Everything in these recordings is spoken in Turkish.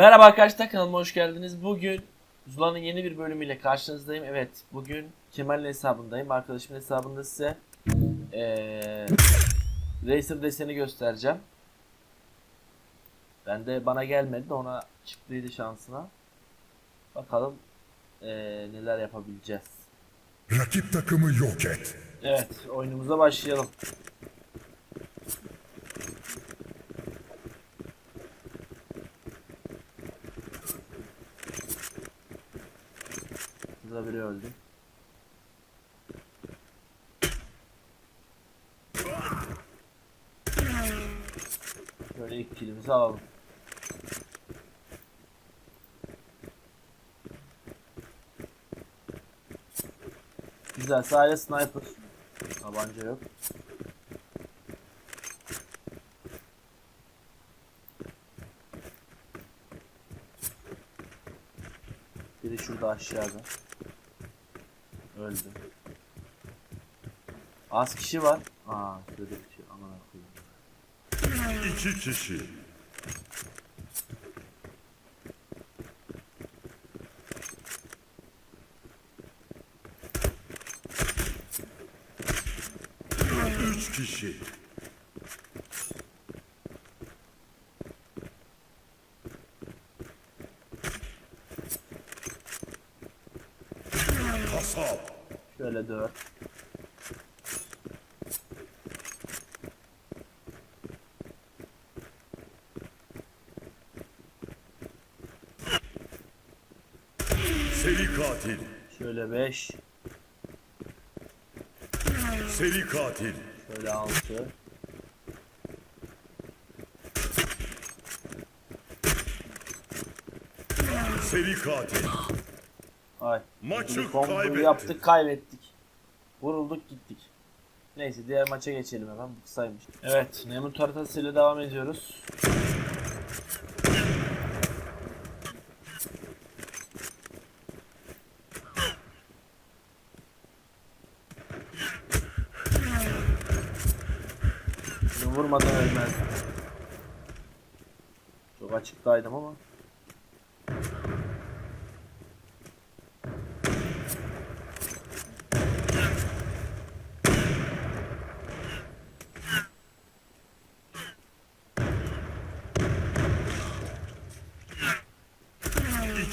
Merhaba arkadaşlar kanalıma hoş geldiniz. Bugün Zula'nın yeni bir bölümüyle karşınızdayım. Evet bugün Kemal'in hesabındayım. Arkadaşımın hesabında size eee Racer deseni göstereceğim. Ben de bana gelmedi de ona çıktıydı şansına. Bakalım eee, neler yapabileceğiz. Rakip takımı yok et. Evet oyunumuza başlayalım. Burada biri öldü. Şöyle ilk kilimizi alalım. Güzel sadece sniper. Tabanca yok. Biri şurada aşağıda. Öldü. Az kişi var. Aa, şöyle bir şey aman koyayım. İki kişi. Üç kişi. Kasap. Şöyle dört. Seri katil. Şöyle beş. Seri katil. Şöyle altı. Seri katil. Ay. Maçı Bir komboyu kaybetti. yaptık kaybettik. Vurulduk gittik. Neyse diğer maça geçelim hemen. Bu kısaymış. Evet. Nemrut haritasıyla devam ediyoruz. Bunu vurmadan ölmez. Çok açıktaydım ama.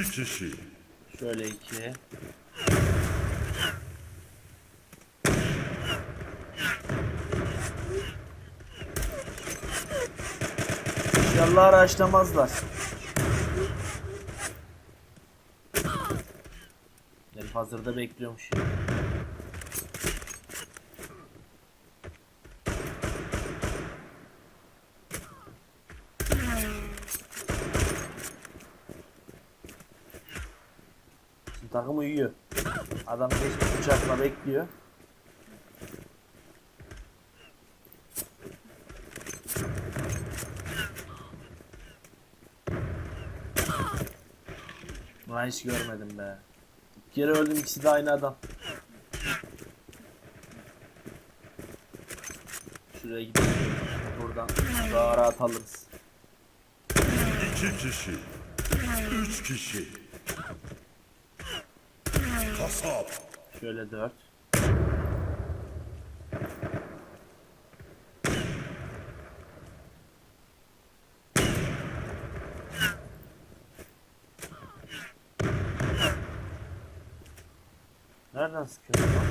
İki kişi. Şöyle iki. İnşallah araçlamazlar. Herif hazırda bekliyormuş ya. Takım uyuyor. Adam geçmiş uçakla bekliyor. Ben hiç görmedim be. Kere öldüm ikisi de aynı adam. Şuraya gidelim. Buradan daha rahat alırız. İki kişi. Üç kişi. Kasap. Şöyle dört. Nereden sıkıyorsun lan?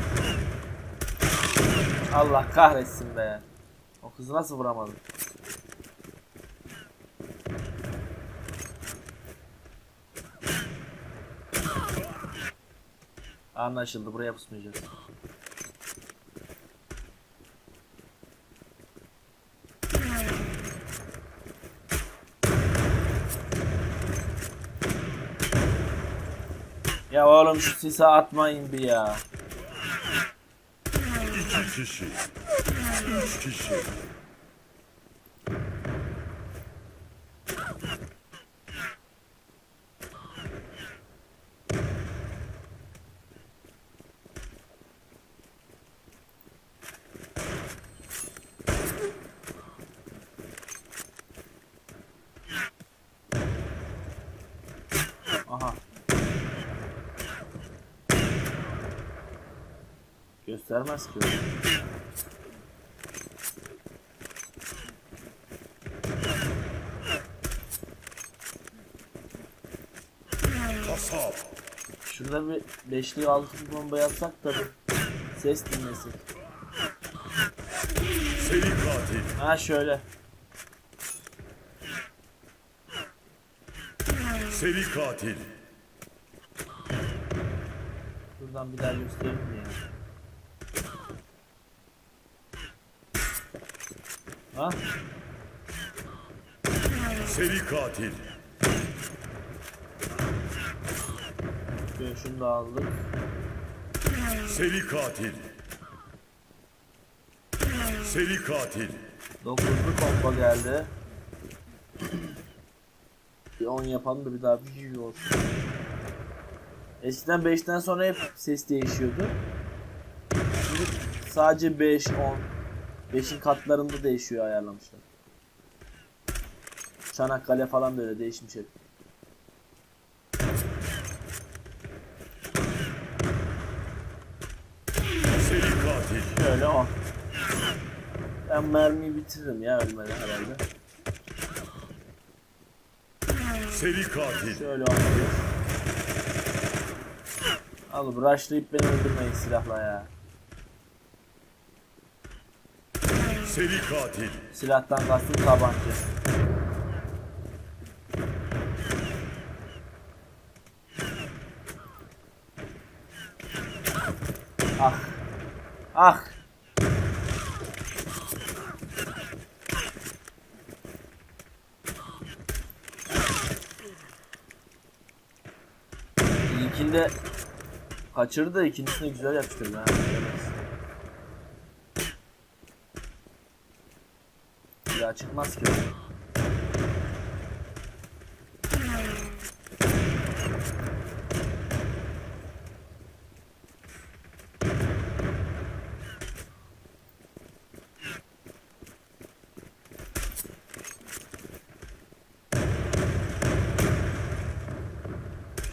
Allah kahretsin be. O kızı nasıl vuramadım? Anlaşıldı. Buraya pusmayacağız. Ya oğlum şu sisi atmayın bir ya. İki kişi. Üç kişi. Göstermez ki. öyle. Kasap. Şurada bir beşli altı bomba yapsak da ses dinlesin. Seri katil. Ha şöyle. Seri katil. Buradan bir daha göstereyim mi ya? Ha? Seri katil. Şunu da aldık. Seri katil. Seri katil. Dokuzlu kombo geldi. bir 10 yapalım da bir daha bir yüz olsun. Eskiden 5'ten sonra hep ses değişiyordu. Sadece 5, 10. 5'in katlarında değişiyor ayarlamışlar. Çanakkale falan da öyle değişmiş hep. Şöyle 10. Ben mermiyi bitiririm ya ölmeden herhalde. Seri katil. Şöyle 11. Al rushlayıp beni öldürmeyin silahla ya. Seri katil. Silahtan kastım tabanca. Ah. Ah. İlkinde kaçırdı ikincisini güzel yapıştırdı ha. Daha çıkmaz ki.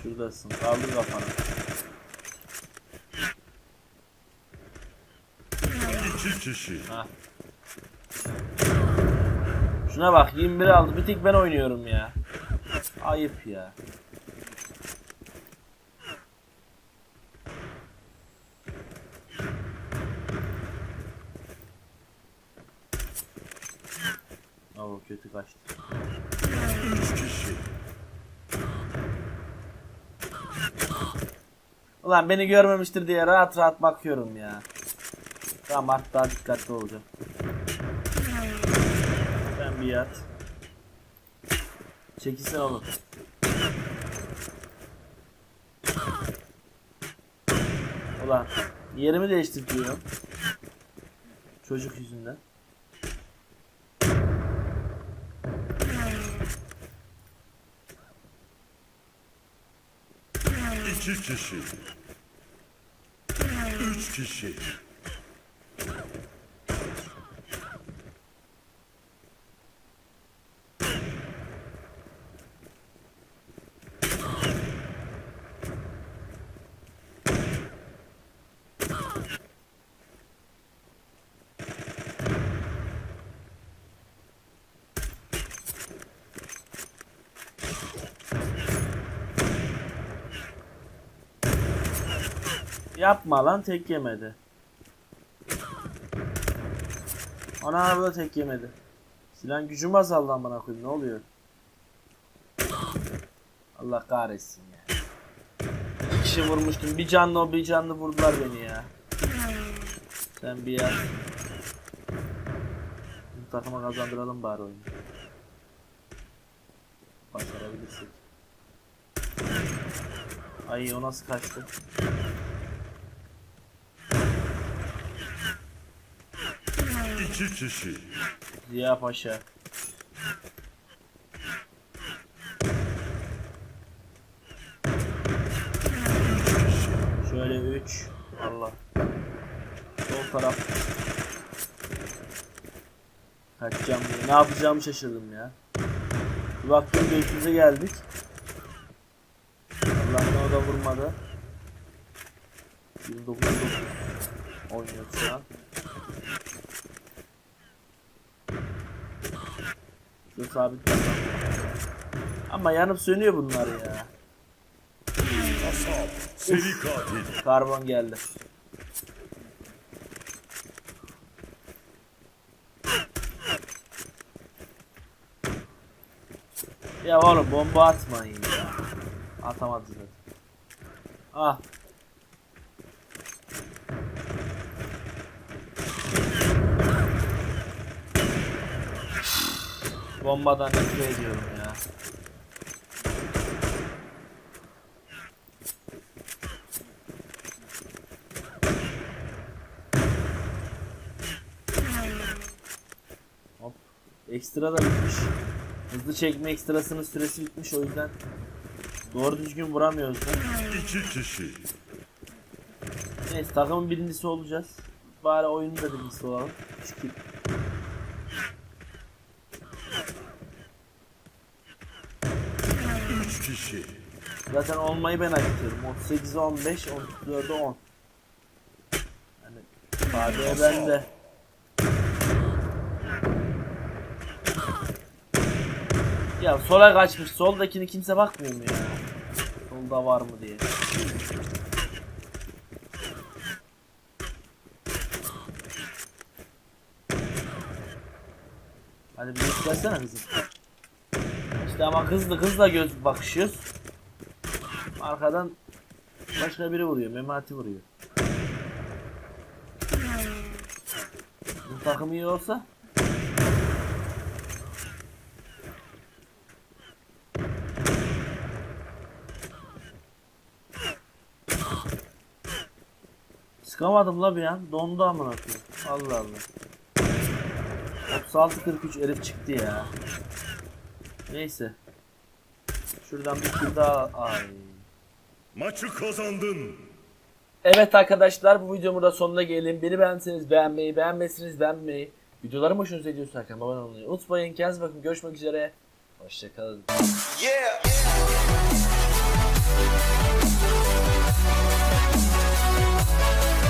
Şuradasın. Kaldır kafanı. İki kişi. Ha. Şuna bak 21 aldı. Bir tek ben oynuyorum ya. Ayıp ya. Oo kötü kaçtı. Ulan beni görmemiştir diye rahat rahat bakıyorum ya. Tamam daha dikkatli olacağım. Yat. Çekilsene oğlum. Ulan yerimi değiştiriyorum. Çocuk yüzünden. İki kişi. Üç kişi. Yapma lan tek yemedi. Ana arabada tek yemedi. Silah gücüm azaldı amına koyayım ne oluyor? Allah kahretsin ya. Bir kişi vurmuştum. Bir canlı o bir canlı vurdular beni ya. Sen bir yer. Bu takıma kazandıralım bari oyunu. Başarabilirsek. Ay o nasıl kaçtı? İki kişi. Ziya Paşa. Şöyle 3. Allah. Sol taraf. Kaçacağım diye. Ne yapacağımı şaşırdım ya. Bir baktım gökyüzüne geldik. Allah'tan o da vurmadı. 29 9. oynuyoruz şu an. Şu sabit bakalım. Ama yanıp sönüyor bunlar ya. Seri katil. Karbon geldi. Ya oğlum bomba atmayın ya. Atamadı zaten. Ah. Bombadan nefret ediyorum ya. Hop. Ekstra da bitmiş. Hızlı çekme ekstrasının süresi bitmiş o yüzden doğru düzgün vuramıyoruz da. İki kişi. Neyse takımın birincisi olacağız. Bari oyunun da birincisi olalım. Şükür. Kişi. Zaten olmayı ben hak ediyorum. 38'e 15, 14'e 10. Yani Fabiye bende. Ya sola kaçmış. Soldakini kimse bakmıyor mu ya? Solda var mı diye. Hadi bir göstersene kızım. İşte ama hızlı hızla göz bakışıyoruz. Arkadan başka biri vuruyor. Memati vuruyor. Bu takım iyi olsa Sıkamadım la bir an. Dondu amına koyayım. Allah Allah. 36 43 herif çıktı ya. Neyse. Şuradan bir tur daha... Ay. Maçı kazandın. Evet arkadaşlar bu videomun da sonuna gelelim. Beni beğenseniz beğenmeyi, beğenmesiniz beğenmeyi. Videolarım hoşunuza gidiyorsa kanalıma abone olmayı unutmayın. Kendinize bakın. Görüşmek üzere. Hoşçakalın. Yeah. yeah.